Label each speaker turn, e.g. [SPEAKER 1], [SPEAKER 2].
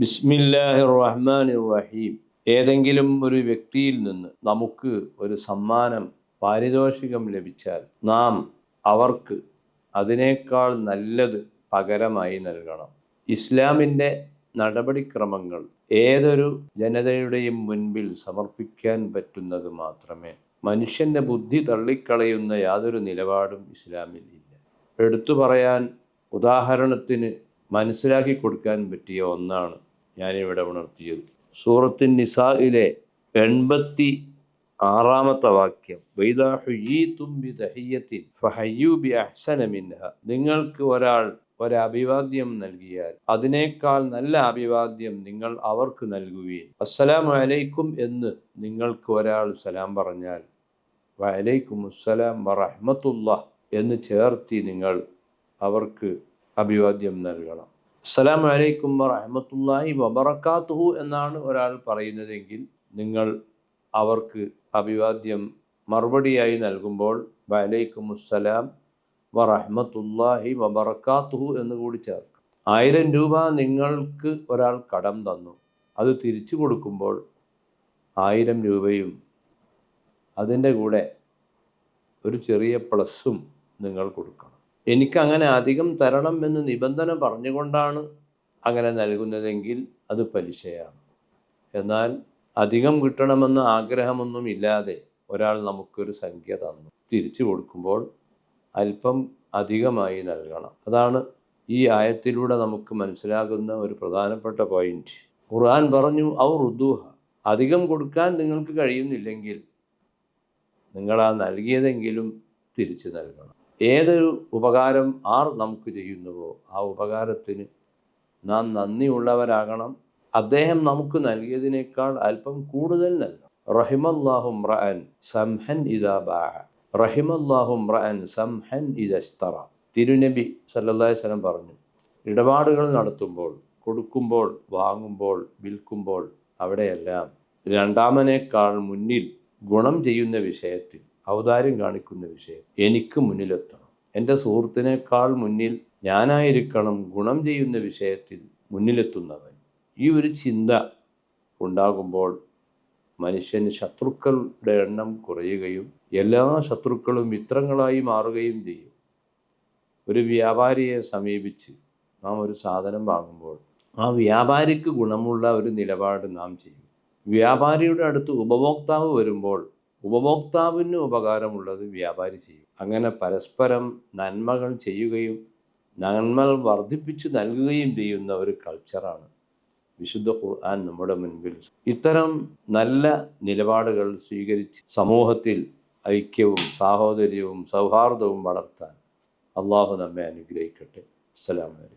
[SPEAKER 1] ബിസ്മില്ലാഹി റഹ്മാൻ റഹീം ഏതെങ്കിലും ഒരു വ്യക്തിയിൽ നിന്ന് നമുക്ക് ഒരു സമ്മാനം പാരിതോഷികം ലഭിച്ചാൽ നാം അവർക്ക് അതിനേക്കാൾ നല്ലത് പകരമായി നൽകണം. ഇസ്ലാമിന്റെ നടപടിക്രമങ്ങൾ ഏതൊരു ജനതയുടെയും മുൻപിൽ സമർപ്പിക്കാൻ പറ്റുന്നത് മാത്രമേ മനുഷ്യന്റെ ബുദ്ധി തള്ളിക്കളയുന്ന യാതൊരു നിലപാടും ഇസ്ലാമിൽ ഇല്ല. എടുത്തു പറയാൻ ഉദാഹരണത്തിന് മനസ്സിലാക്കി കൊടുക്കാൻ പറ്റിയ ഒന്നാണ് ഞാനിവിടെ ഉണർത്തിയത്. സൂറത്തിൻ നിസായിലെ എൺപത്തി ആറാമത്തെ വാക്യം. നിങ്ങൾക്ക് ഒരാൾ ഒരഭിവാദ്യം നൽകിയാൽ അതിനേക്കാൾ നല്ല അഭിവാദ്യം നിങ്ങൾ അവർക്ക് നൽകുകയും അസ്സലാമു അലൈക്കും എന്ന് നിങ്ങൾക്ക് ഒരാൾ സലാം പറഞ്ഞാൽ വലൈക്കും അസ്സലാം വറഹമത്തുള്ള എന്ന് ചേർത്തി നിങ്ങൾ അവർക്ക് അഭിവാദ്യം നൽകണം. അസ്സലാമു അലൈക്കും വറഹ്മത്തുള്ളാഹി വബറക്കാത്തുഹു എന്നാണ് ഒരാൾ പറയുന്നതെങ്കിൽ നിങ്ങൾ അവർക്ക് അഭിവാദ്യം മറുപടിയായി നൽകുമ്പോൾ വലൈക്കും അസ്സലാം വറഹ്മത്തുള്ളാഹി വബറക്കാത്തുഹു എന്ന് കൂടി ചേർക്കും. ആയിരം രൂപ നിങ്ങൾക്ക് ഒരാൾ കടം തന്നു. അത് തിരിച്ചു കൊടുക്കുമ്പോൾ ആയിരം രൂപയും അതിന്റെ കൂടെ ഒരു ചെറിയ പ്ലസ്സും നിങ്ങൾ കൊടുക്കണം. എനിക്കങ്ങനെ അധികം തരണം എന്ന് നിബന്ധന പറഞ്ഞുകൊണ്ടാണ് അങ്ങനെ നൽകുന്നതെങ്കിൽ അത് പലിശയാണ്. എന്നാൽ അധികം കിട്ടണമെന്ന ആഗ്രഹമൊന്നും ഇല്ലാതെ ഒരാൾ നമുക്കൊരു സംഖ്യ തന്നു. തിരിച്ചു കൊടുക്കുമ്പോൾ അല്പം അധികമായി നൽകണം. അതാണ് ഈ ആയത്തിലൂടെ നമുക്ക് മനസ്സിലാകുന്ന ഒരു പ്രധാനപ്പെട്ട പോയിന്റ്. ഖുർആൻ പറഞ്ഞു ഔ റുദൂഹ. അധികം കൊടുക്കാൻ നിങ്ങൾക്ക് കഴിയുന്നില്ലെങ്കിൽ നിങ്ങൾ ആ നൽകിയതെങ്കിലും തിരിച്ചു നൽകണം. ഏതൊരു ഉപകാരം ആർ നമുക്ക് ചെയ്യുന്നുവോ ആ ഉപകാരത്തിന് നാം നന്ദിയുള്ളവരാകണം. അദ്ദേഹം നമുക്ക് നൽകിയതിനേക്കാൾ അല്പം കൂടുതൽ നൽകണം. റഹിമല്ലാഹു സംഹൻ ഇദാ സംഹൻ തിരുനബി സല്ലല്ലാഹി പറഞ്ഞു ഇടപാടുകൾ നടത്തുമ്പോൾ കൊടുക്കുമ്പോൾ വാങ്ങുമ്പോൾ വിൽക്കുമ്പോൾ അവിടെയെല്ലാം രണ്ടാമനേക്കാൾ മുന്നിൽ ഗുണം ചെയ്യുന്ന വിഷയത്തിൽ ഔദാര്യം കാണിക്കുന്ന വിഷയം. എനിക്ക് മുന്നിലെത്തണം. എന്റെ സുഹൃത്തിനേക്കാൾ മുന്നിൽ ഞാനായിരിക്കണം ഗുണം ചെയ്യുന്ന വിഷയത്തിൽ മുന്നിലെത്തുന്നവൻ. ഈ ഒരു ചിന്ത ഉണ്ടാകുമ്പോൾ മനുഷ്യന് ശത്രുക്കളുടെ എണ്ണം കുറയുകയും എല്ലാ ശത്രുക്കളും മിത്രങ്ങളായി മാറുകയും ചെയ്യും. ഒരു വ്യാപാരിയെ സമീപിച്ച് നാം ഒരു സാധനം വാങ്ങുമ്പോൾ ആ വ്യാപാരിക്ക് ഗുണമുള്ള ഒരു നിലപാട് നാം ചെയ്യും. വ്യാപാരിയുടെ അടുത്ത് ഉപഭോക്താവ് വരുമ്പോൾ ഉപഭോക്താവിന് ഉപകാരമുള്ളത് വ്യാപാരി ചെയ്യും. അങ്ങനെ പരസ്പരം നന്മകൾ ചെയ്യുകയും നന്മകൾ വർദ്ധിപ്പിച്ച് നൽകുകയും ചെയ്യുന്ന ഒരു കൾച്ചറാണ് വിശുദ്ധ ഖുർആൻ നമ്മുടെ മുൻപിൽ. ഇത്തരം നല്ല നിലപാടുകൾ സ്വീകരിച്ച് സമൂഹത്തിൽ ഐക്യവും സാഹോദര്യവും സൗഹാർദ്ദവും വളർത്താൻ അള്ളാഹു നമ്മെ അനുഗ്രഹിക്കട്ടെ. അസ്സലാമു അലൈക്കും.